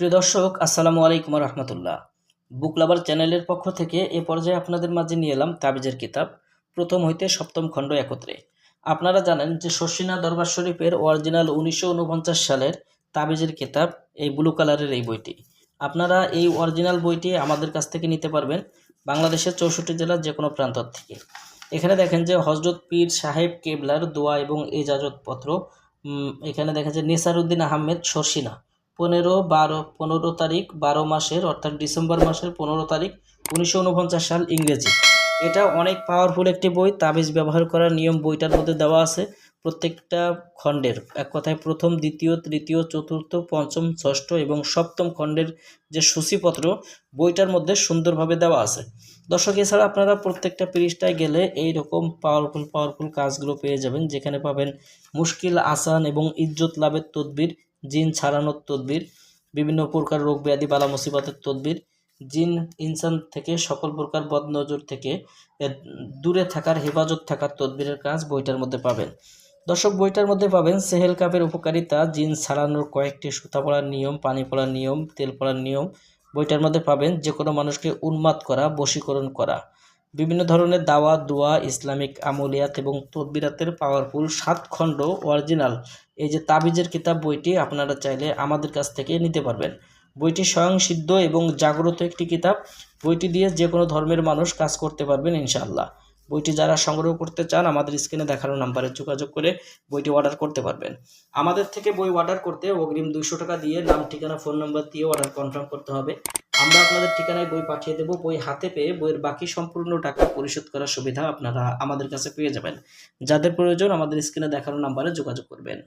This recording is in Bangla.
প্রিয় দর্শক, আসসালামু আলাইকুম রহমতুল্লাহ বুক লাভার চ্যানেলের পক্ষ থেকে এ পর্যায়ে আপনাদের মাঝে নিয়ে এলাম তাবিজের কিতাব, প্রথম হইতে সপ্তম খণ্ড একত্রে। আপনারা জানেন যে শর্ষিনা দরবার শরীফের অরিজিনাল উনিশশো উনপঞ্চাশ সালের তাবিজের কিতাব, এই ব্লু কালারের এই বইটি। আপনারা এই অরিজিনাল বইটি আমাদের কাছ থেকে নিতে পারবেন বাংলাদেশের চৌষট্টি জেলার যে কোনো প্রান্ত থেকে। এখানে দেখেন যে হজরত পীর সাহেব কেবলার দোয়া এবং এজাজতপত্র এখানে দেখেন যে নেসারউদ্দিন আহমেদ শর্ষিনা পনেরো, বারো, পনেরো তারিখ, বারো মাসের, অর্থাৎ ডিসেম্বর মাসের পনেরো তারিখ, উনিশশো উনপঞ্চাশ সাল ইংরেজি। এটা অনেক পাওয়ারফুল একটি বই, তাবিজ ব্যবহার করার নিয়ম বইটার মধ্যে দেওয়া আছে প্রত্যেকটা খণ্ডের। এক কথায় প্রথম, দ্বিতীয়, তৃতীয়, চতুর্থ, পঞ্চম, ষষ্ঠ এবং সপ্তম খণ্ডের যে সূচিপত্র, বইটার মধ্যে সুন্দরভাবে দেওয়া আছে। দর্শক, এছাড়া আপনারা প্রত্যেকটা পৃষ্ঠায় গেলে এই রকম পাওয়ারফুল পাওয়ারফুল কাজগুলো পেয়ে যাবেন, যেখানে পাবেন মুশকিল, আসান এবং ইজ্জত লাভের তদবির জিন ছাড়ানোর তদবির, বিভিন্ন প্রকার রোগ ব্যাধি বালা মুসিবতের তদবির, জিন ইনসান থেকে সকল প্রকার বদনজর থেকে দূরে থাকার, হেফাজত থাকার তদবিরের কাজ বইটার মধ্যে পাবেন। দর্শক, বইটার মধ্যে পাবেন সেহেল কাপের উপকারিতা, জিন ছাড়ানোর কয়েকটি সুতা পড়ার নিয়ম, পানি পড়ার নিয়ম, তেল পড়ার নিয়ম। বইটার মধ্যে পাবেন যে কোনো মানুষকে উন্মাদ করা, বশীকরণ করা। বিভিন্ন ধরনের দাওয়া, দোয়া, ইসলামিক আমলিয়াত এবং তদবিরাতের পাওয়ারফুল সাত খণ্ড অরিজিনাল এই যে তাবিজের কিতাব বইটি আপনারা চাইলে আমাদের কাছ থেকে নিতে পারবেন। বইটি স্বয়ংসিদ্ধ এবং জাগ্রত একটি কিতাব। বইটি দিয়ে যে কোনো ধর্মের মানুষ কাজ করতে পারবেন ইনশাআল্লাহ। বইটি যারা সংগ্রহ করতে চান, আমাদের স্ক্রিনে দেখানো নাম্বারে যোগাযোগ করে বইটি অর্ডার করতে পারবেন। আমাদের থেকে বই অর্ডার করতে অগ্রিম দুশো টাকা দিয়ে নাম, ঠিকানা ফোন নাম্বার দিয়ে অর্ডার কনফার্ম করতে হবে। আমরা আপনাদের ঠিকানায় বই পাঠিয়ে দেব। বই হাতে পেয়ে বইয়ের বাকি সম্পূর্ণ টাকা পরিশোধ করার সুবিধা আপনারা আমাদের কাছে পেয়ে যাবেন। যাদের প্রয়োজন আমাদের স্ক্রিনে দেখানো নাম্বারে যোগাযোগ করবেন।